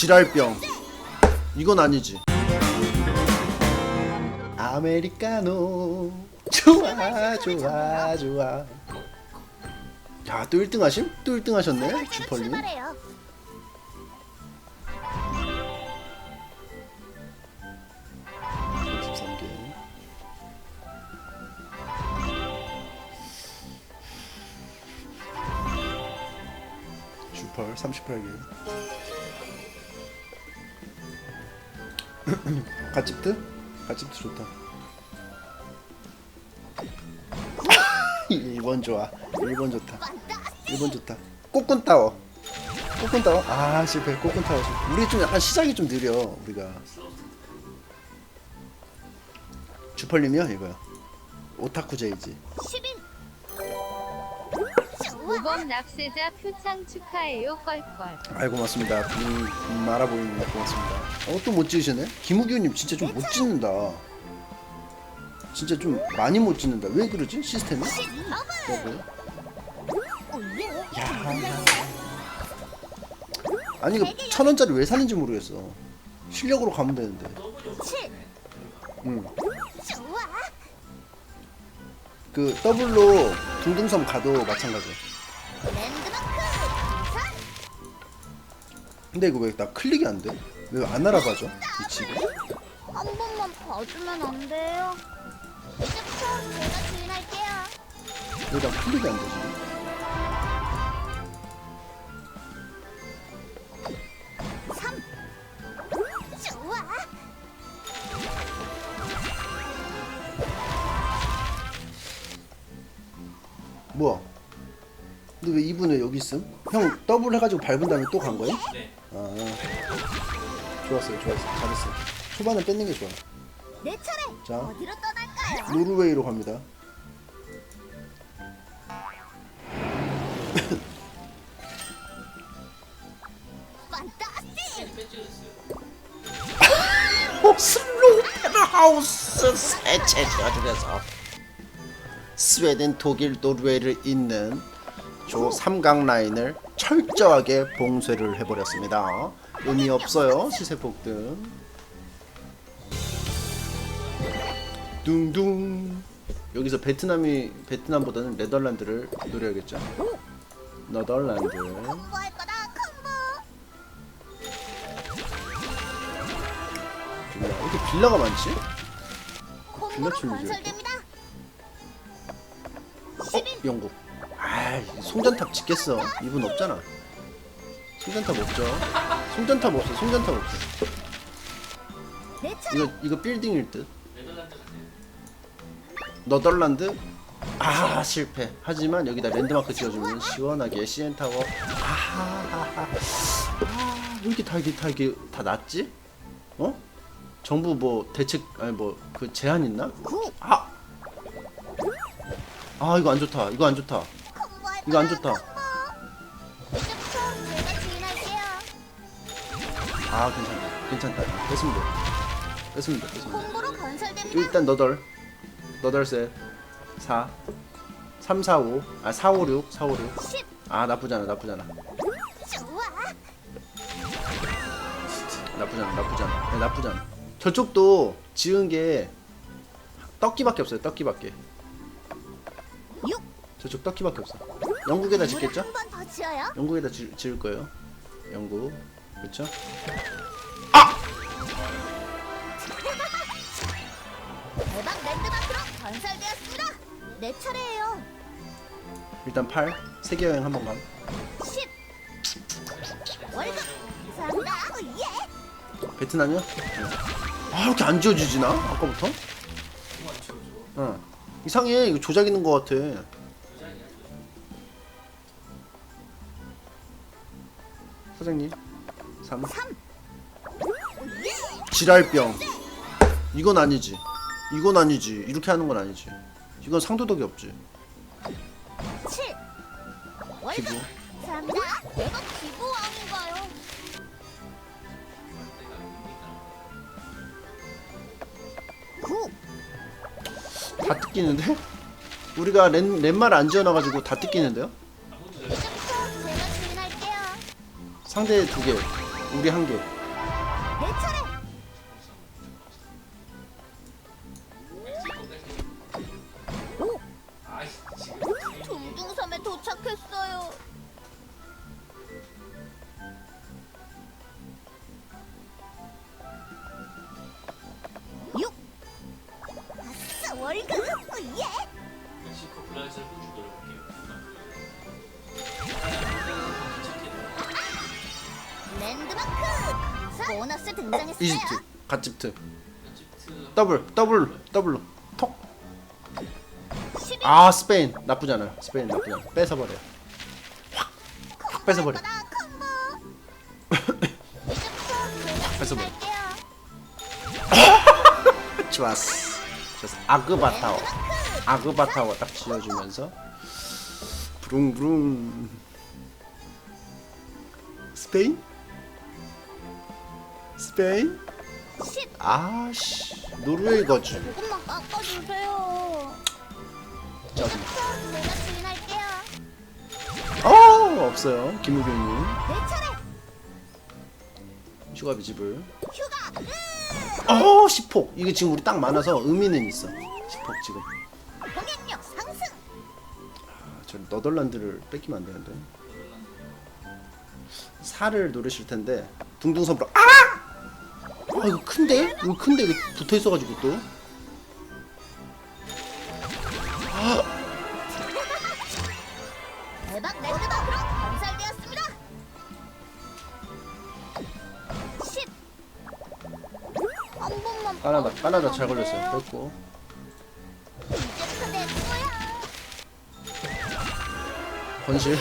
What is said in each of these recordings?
지랄병. 이건 아니지. 아메리카노. 좋아 좋아 좋아. 야또 1등 하심? 또 1등 하셨네 주펄님. 출발해요. 삼개. 주펄 38개 가집트? 가집트 좋다. 1번 좋아. 1번 좋다. 1번 좋다. 꼬꾼 타워. 꼬꾼 타워? 아 실패. 꼬꾼 타워. 실패. 우리 좀 약간 시작이 좀 느려 우리가. 주펄님이요? 이거요. 오타쿠 제이지. 10인. 좋아. 5번 납세자 표창 축하해요. 껄껄. 아이고 고맙습니다. 음, 말아보이는 고맙습니다. 어 또못 찍으시네? 김우규님 진짜 좀 못 찍는다. 진짜 좀 많이 못 찍는다. 왜 그러지? 시스템이? 올려. 야. 아니 이거 천 원짜리 왜 사는지 모르겠어. 실력으로 가면 되는데. 7. 응. 그 더블로 둥둥섬 가도 마찬가지야. 근데 이거 왜 나 클릭이 안 돼? 왜 안 알아봐줘? 이 집을? 한 번만 봐주면 안 돼요? 이제부터 제가 주인할게요. 왜 나 클릭이 안 되지? 삼. 좋아. 뭐야? 근데 왜 이분 왜 여기 있음? 형 더블 해가지고 밟은 다음에 또 간 거야? 네. 아 좋았어요 좋았어요 잘했어요 초반에 뺏는 게 좋아 내 차례. 자. 어디로 떠날까요? 노르웨이로 갑니다 판타스틱. 오슬로 페라하우스 새 체제가 중에서 스웨덴, 독일, 노르웨이를 잇는 조 삼각 라인을 철저하게 봉쇄를 해버렸습니다. 의미 없어요 시세 폭등. 둥둥. 여기서 베트남이 베트남보다는 네덜란드를 노려야겠죠. 네덜란드. 빌라. 왜 이렇게 빌라가 많지? 빌라촌이죠, 건설됩니다. 어? 영국. 아, 송전탑 짓겠어. 이분 없잖아. 송전탑 없죠. 송전탑 없어. 송전탑 없어. 이거 이거 빌딩일 듯. 너덜란드. 아 실패. 하지만 여기다 랜드마크 지어주면 시원하게 CN 타워. 아하하하. 아, 왜 이렇게 다 이게 다 이게 다 낫지? 어? 정부 뭐 대책 아니 뭐 그 제한 있나? 구. 아. 아 이거 안 좋다. 이거 안 좋다. 이거 안 좋다. 이제부터 주인할게요. 아 괜찮다. 괜찮다. 뺐으면 돼. 뺐으면 돼. 뺐으면 돼. 콤보로 건설됩니다. 일단 너덜 너덜 셋 4 3 4 5 아 4 5 6 4 5 6 10. 아 나쁘잖아 나쁘잖아 좋아. 나쁘잖아 나쁘잖아 네, 나쁘잖아 저쪽도 지은 게 떡기밖에 없어요 떡기밖에 6. 저쪽 떡기밖에 없어 영국에다 짓겠죠? 한번 더 지어요. 영국에다 지, 지을 거예요 영국 그렇죠? 대박 랜드 마크로 건설되었습니다. 내 차례예요. 일단 8 세계 여행 한번 가 10. 월급. 감사합니다. 예. 베트남이요? 아 이렇게 안 지어지지 나? 아까부터? 너무 안 치워줘. 어 이상해 이거 조작 있는 거 같아 사장님 3 3. 예. 지랄병 이건 아니지 이건 아니지 이렇게 하는 건 아니지 이건 상도덕이 없지 7. 월급. 기부. 내가 기부왕인가요? 구. 다 뜯기는데? 우리가 랜, 랜말 안 지어놔가지고 다 뜯기는데요? 상대 두개 우리 한 개. 아 스페인 나쁘지 않아요. 스페인 나쁘지 않아. 뺏어버려. 확 뺏어버려. 콤보. 이제부터 뺏어버려. 좋았어. 좋았어. 아그바타오. 아그바타오 딱 지어주면서 부릉부릉. 스페인? 스페인? 10. 아씨 노르웨이 거주. 조금만 깎아주세요. 짜증. 어 없어요. 김우경님 내 차례. 휴가 비 집을. 휴가. 어 10폭. 이게 지금 우리 딱 많아서 의미는 있어. 10폭 지금. 병행력 상승. 아, 저 너덜란드를 뺏기면 안 되는데. 살을 노리실 텐데 둥둥섬으로 아! 아 이거 큰데? 이거 큰데 이거 붙어 있어가지고 또. 까나다 잘안 걸렸어요. 뺐고. 건실.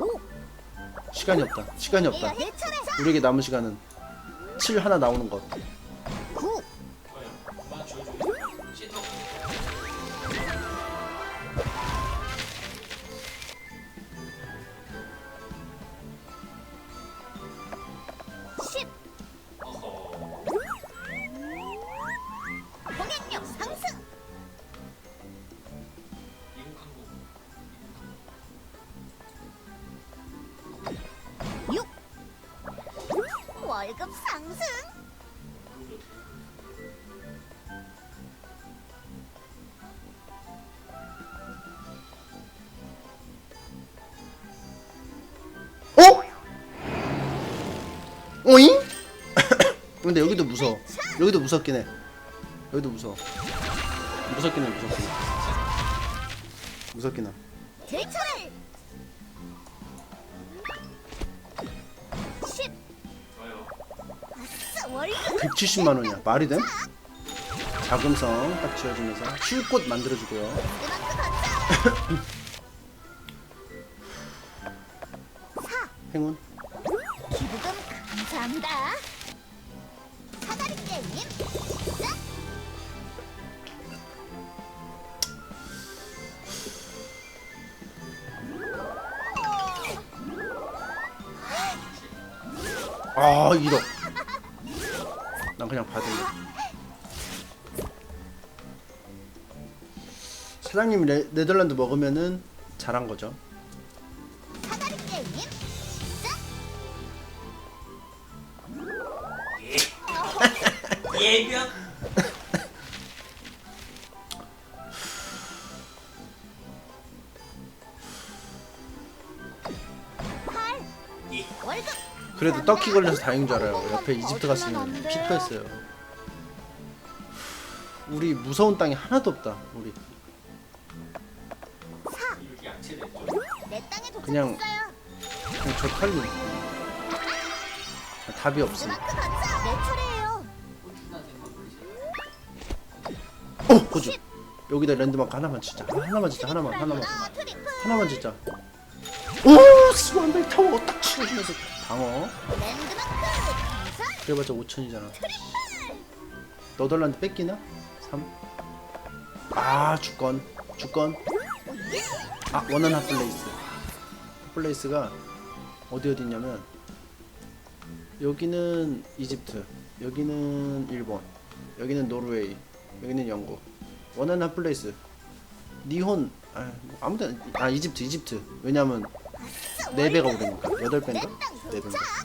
오. 시간이 없다. 시간이 없다. 우리에게 남은 시간은 7 하나 나오는 것. 오잉? 근데 여기도 무서워. 여기도 무섭긴 해. 여기도 무서워. 무섭긴 해, 무섭긴 해. 무섭긴 해. 내 차례. 10. 좋아요. 아싸 월급. 170만 원이야. 말이 돼? 자금성 딱 지어주면서 쉴곳 만들어주고요. 행운. 아 1억. 난 그냥 받을래. 사장님이 레, 네덜란드 먹으면은 잘한 거죠. 그래도 떡히 걸려서 다행인 줄 알아요. 옆에 이집트 갔으면 피터했어요. 우리 무서운 땅이 하나도 없다. 우리 이렇게 양체됐죠. 내 땅에 도착했어요. 그냥- 그냥 저 털림. 답이 없음. 내 차례예요. 버리세요. 어 호주. 여기다 랜드마크 하나만 치자. 하나만 치자. 하나만 하나만 아, 트리플. 하나만 치자. 오 스완벨 타워 딱 치러주면서 방어. 그래봤자 5천이잖아. 너덜란드 뺏기나? 3. 아 주권 주권. 아 원한 핫플레이스. 핫플레이스가 어디 어디 있냐면 여기는 이집트, 여기는 일본, 여기는 노르웨이, 여기는 영국. 원한 핫플레이스. 니혼 아, 뭐 아무데나 아 이집트 이집트 왜냐면 네 배가 오르니까 여덟 배인가 네 배인가 아,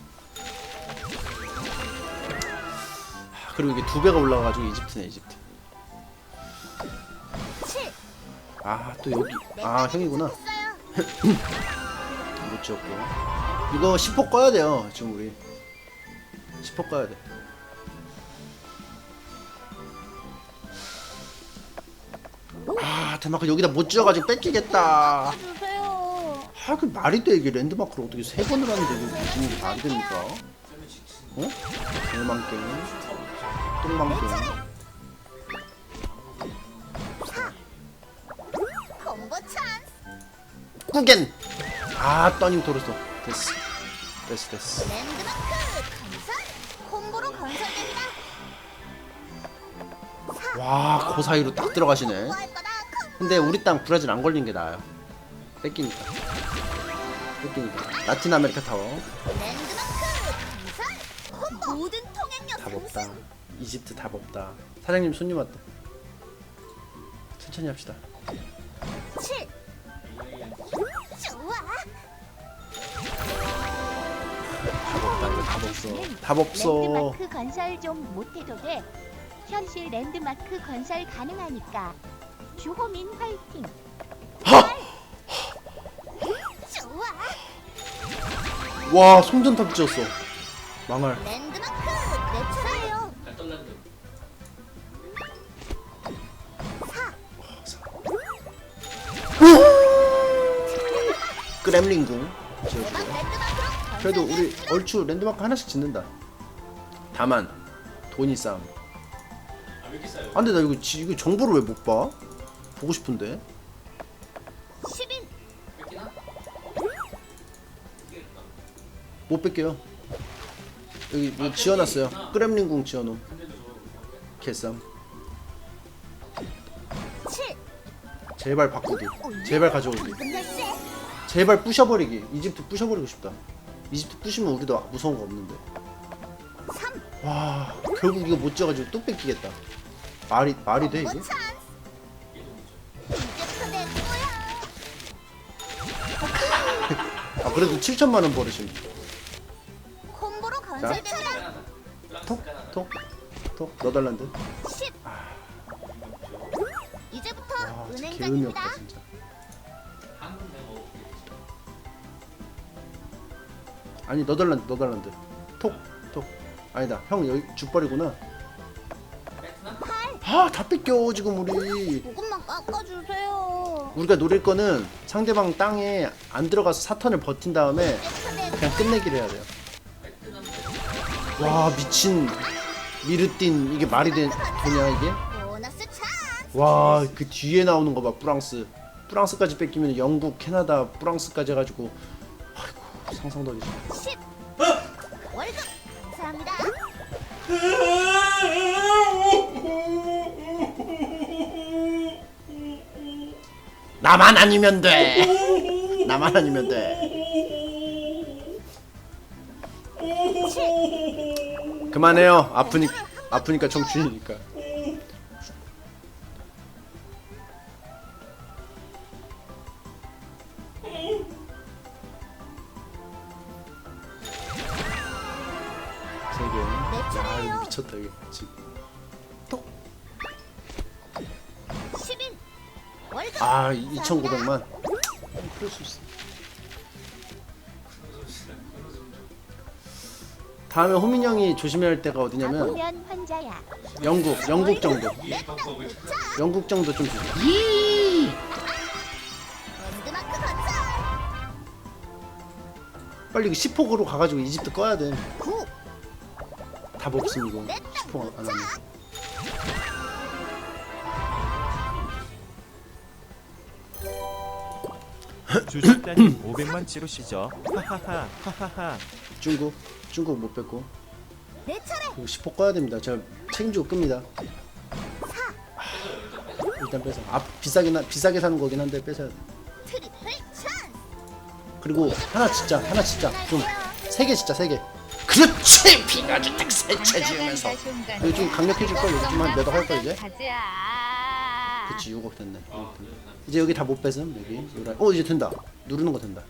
그리고 이게 두 배가 올라가가지고 이집트네 이집트 7. 아또 여기 아 형이구나. 못 지었고 이거 10호 꺼야 돼요 지금 우리 10호 꺼야 돼 아, 대마크 여기다 못 지어가지고 뺏기겠다. 그 말이 돼 이게 랜드마크를 어떻게 세 번을 하는데 이게 무슨 말이 됩니까? 어? 대망 게임, 똥망 게임. 콤보 찬스. 꾸겐. 아, 떠님 돌았어. 됐어. 됐어, 됐어. 랜드마크 건설. 콤보로 건설됩니다. 와, 그 사이로 딱 들어가시네. 근데 우리 땅 브라질 안 걸린 게 나아요. 뺏기니까. 뺏기니까. 라틴 아메리카 타워. 모든 통행력 답. 없다. 이집트 답 없다. 사장님 손님 왔다. 천천히 합시다. 7. 좋아. 답 없다. 이거 답 없어. 답 없어. 랜드마크 건설 좀 못해도 돼. 현실 랜드마크 건설 가능하니까. 주호민 화이팅. 와, 송전탑 지었어. 망할. 랜드마크 내 차례요. 그램링궁. 지어주고. 랜드마크로 그래도 우리 얼추 랜드마크 하나씩 짓는다. 다만 돈이 싸움. 아, 왜 이렇게 싸요? 아 근데 나 이거 지, 이거 정보를 왜 못 봐? 보고 싶은데. 못 뺄게요. 여기 뭐 지어놨어요. 그램링궁 지어놓은 개쌈. 7. 제발 바꾸기. 제발 가져오기. 제발 부셔버리기. 이집트 부셔버리고 싶다. 이집트 부시면 우리도 무서운 거 없는데. 3. 와 결국 이거 못 지어가지고 또 뺏기겠다. 말이 말이 돼 이게? 아 그래도 7천만 원 건설됩니다. 프랑스 톡. 톡, 톡, 너덜란드. 10. 이제부터 와, 진짜 개의미 없다 은행장입니다. 진짜. 아니 너덜란드, 너덜란드. 톡, 톡. 아니다, 형 여기 죽벌이구나. 아, 다 뺏겨 지금 우리. 조금만 깎아주세요. 우리가 노릴 거는 상대방 땅에 안 들어가서 사턴을 버틴 다음에 그냥 끝내기를 해야 돼요. 와 미친 미르틴 이게 말이 되, 되냐 이게? 와 그 뒤에 나오는 거 봐 프랑스. 프랑스까지 뺏기면 영국, 캐나다, 프랑스까지 해가지고 아이고 상상도 하기 싫어. 10. 월급 감사합니다. 나만 아니면 돼. 나만 아니면 돼. 그만해요. 아프니 아프니까 청춘이니까. 세 개. 야 이거 미쳤다 이거 지금. 10인 월급 아 2,900만. 그럴 수 있어. 다음에 호민 형이 조심해야 할 때가 어디냐면 환자야. 영국, 영국 정도. 이 방법을 영국 정도 좀 조심. 랜드마크 건설. 빨리 10폭으로 가가지고 이집트 꺼야 돼. 9. 답 없음 이거. 10폭 안 하면. 주식단이 500만 치르시죠. 하하하 하하하. 중국, 중국 못 뺏고. 내 차례. 그리고 10폭 꺼야 됩니다. 제가 책임지고 끕니다. 일단 빼서. 아 비싸긴 하, 비싸게 사는 거긴 한데 뺏어야 돼. 트리플 찬스. 그리고 하나 진짜 하나 진짜 좀 세 개 진짜 세 개. 그렇지 피가주 딱 세체 지으면서. 이거 좀 강력해질 걸 요즘 좀한몇억 할걸 이제. 가자. 그치 6억 됐네. 어, 됐네. 이제 여기 다 못 뺏음 여기. 요라- 어 이제 된다. 누르는 거 된다.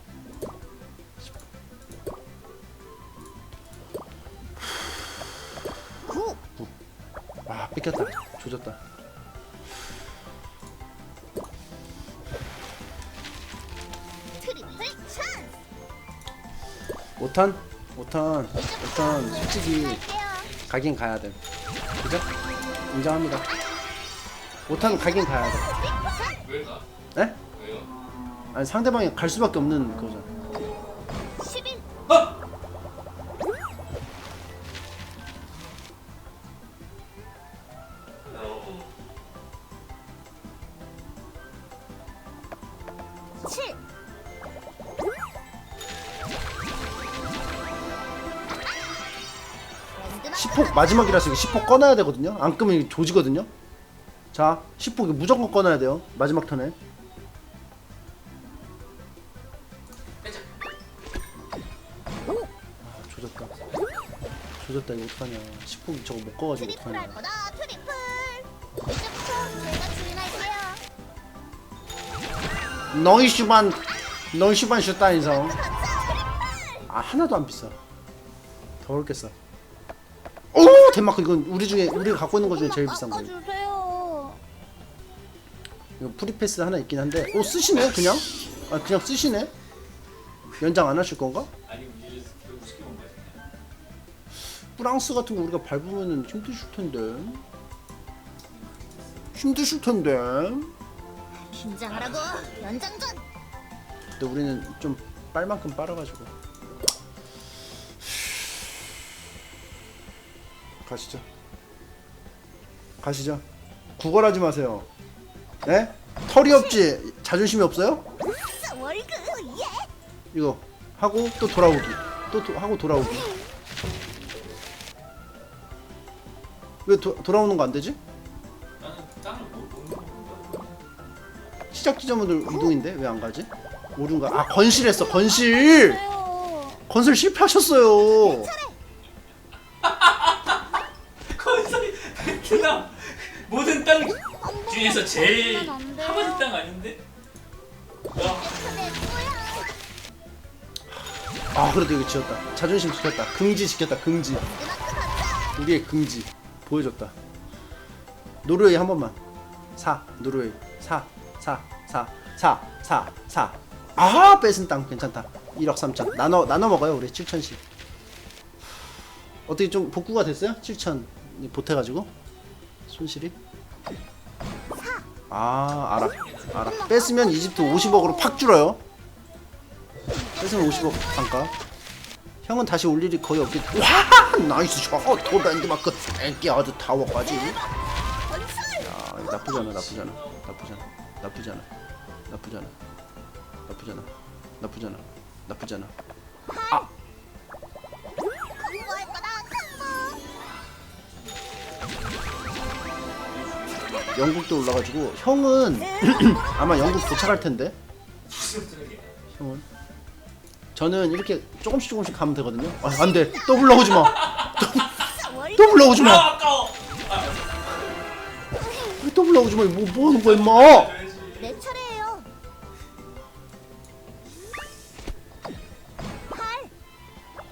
뺏겼다. 조졌다. 5탄? 5탄 5탄 솔직히 가긴 가야 돼. 그죠? 인정합니다. 5탄 가긴 가야 돼. 왜요? 아니 상대방이 갈 수밖에 없는 거잖 7 10폭 마지막이라서 이거 10폭 꺼놔야 되거든요. 안 끄면 이거 조지거든요. 자, 10폭 이거 무조건 꺼놔야 돼요. 마지막 턴에. 아, 조졌다. 조졌다 이거 어떡하냐. 10폭 저거 못 꺼가지고 어떡하냐. 너희 슈반, 너희 슈반 슈타인성. 아 하나도 안 비싸. 더럽겠어. 오 덴마크 이건 우리 중에 우리가 갖고 있는 것 중에 제일 비싼 거예요. 깎아주세요 이거 프리패스 하나 있긴 한데 오 쓰시네 그냥? 아 그냥 쓰시네? 연장 안 하실 건가? 프랑스 같은 거 우리가 밟으면은 힘드실 텐데 힘드실 텐데 긴장하라고 연장전. 근데 우리는 좀 빨만큼 빨아가지고. 가시죠. 가시죠. 구걸하지 마세요. 네? 털이 없지? 자존심이 없어요? 월급 예. 이거 하고 또 돌아오기. 또 도- 하고 돌아오기. 왜 도, 돌아오는 거 안 되지? 시작 지점으로 이동인데 왜 안 가지? 모른가? 아 건실했어 건실! 건설 실패하셨어요. 거기서 베트남 모든 땅 중에서 제일. 하바지 땅 아닌데? 와 아 그래도 이거 지었다. 자존심 지켰다. 긍지 지켰다 긍지. 우리의 긍지. 보여줬다. 노르웨이 한 번만. 4 노르웨이. 4 4 4 4 4 4 아 뺏은 땅 괜찮다. 1억 3천. 나눠 나눠 먹어요 우리 7천씩. 어떻게 좀 복구가 됐어요? 7천. 보태 가지고? 손실이? 아 알아. 알아. 뺐으면 이집트 50억으로 팍 줄어요. 뺏으면 50억 단가. 형은 다시 올 일이 거의 없겠 와 나이스 샷. 도밴드마크. 애기 아주 타워까지. 야 나쁘지 않아. 나쁘지 않아 나쁘지 않아. 콤보할 거다 콤보 영국도 올라가지고 형은 아마 영국 도착할 텐데? 형은? 저는 이렇게 조금씩 조금씩 가면 되거든요. 아 안돼. 더블 나오지 마. 월급 더블 나오지 마. 아 아까워. 왜 더블 나오지 마뭐 뭐 하는 거야 임마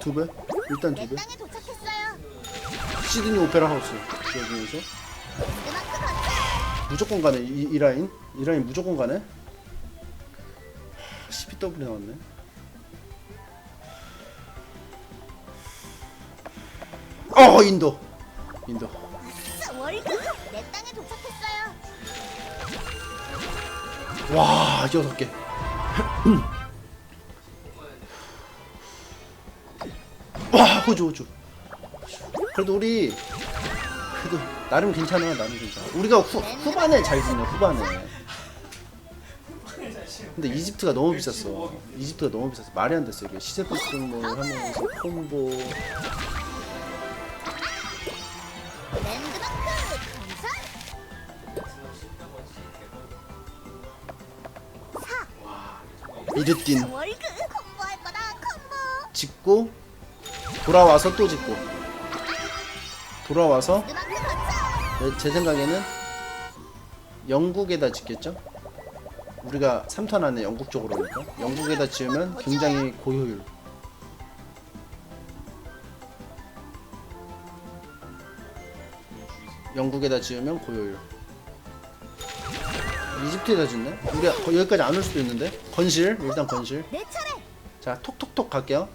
두 배? 일단 내두 배. 땅에 도착했어요. 시드니 오페라 하우스 여기에서? 무조건 가네 이, 이 라인? 이 라인 무조건 가네? 12W 나왔네. 어 인도. 인도. 월급? 내 땅에 도착했어요. 와 여섯 개 호주 호주 그래도 우리 그래도 나름 괜찮아 나름 괜찮아. 우리가 후, 후반에 잘 지내 후반에. 근데 이집트가 너무 비쌌어. 이집트가 너무 비쌌어. 말이 안 됐어 이게. 시세 폭등을 하면서 콤보. 콤보. 짓고 돌아와서 또 짓고. 돌아와서 제 생각에는 영국에다 짓겠죠? 우리가 3턴 안에 영국 쪽으로 오니까. 영국에다 지으면 굉장히 고효율. 영국에다 지으면 고효율. 이집트에다 짓네? 우리가 거- 여기까지 안 올 수도 있는데? 건실? 일단 건실. 자 톡톡톡 갈게요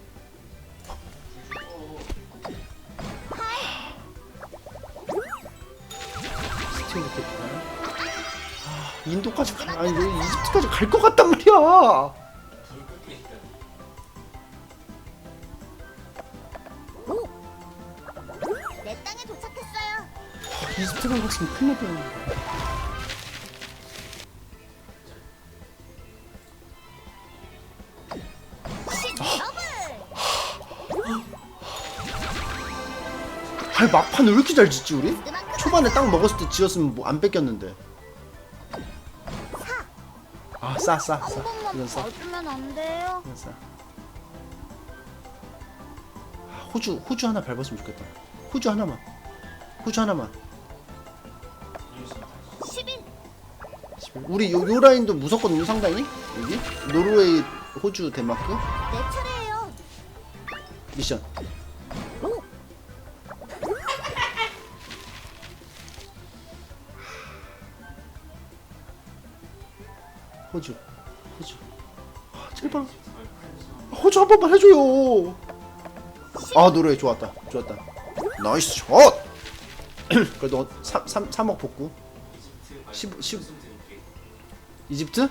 인도까지 가 아니 왜 이집트까지 갈 것 같단 말이야. 내 땅에 도착했어요. 이집트만 갔으면 큰일 날 뻔했네 더블. 아니 막판을 왜 이렇게 잘 짓지 우리? 초반에 딱 먹었을 때 지었으면 뭐 안 뺏겼는데 아싸 싸싸 이건 싸 봐주면 안 돼요. 이건 싸 아, 호주 호주 하나 밟았으면 좋겠다. 호주 하나만. 호주 하나만. 11. 우리 요, 요 라인도 무섭거든요 상당히? 여기? 노르웨이 호주 덴마크? 내 차례예요. 미션 호주 호주 아, 제발 호주 한 번만 해줘요 아 노르웨이 좋았다 좋았다 나이스 샷 그래도 3, 3, 3억 복구 이집트 말고 10 10큰 드릴게. 이집트?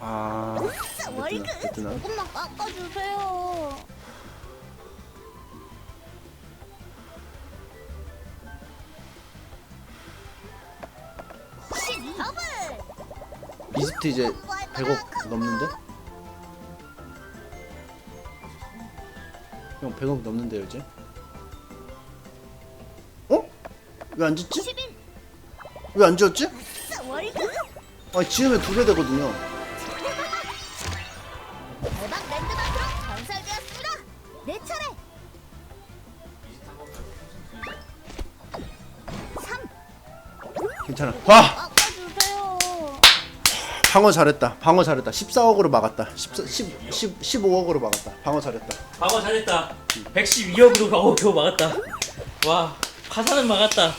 아 월급. 조금만 깎아주세요. 이집트 이제 100억 넘는데? 형 100억 넘는데요 이제? 어? 왜 안 짓지? 11. 왜안 지었지? 아니 지으면 두 배 되거든요 방어 잘했다 방어 잘했다 14억으로 막았다 14, 10, 10, 15억으로 막았다 방어 잘했다 방어 잘했다. 112억으로 방어 겨우 막았다. 와, 화산은 막았다.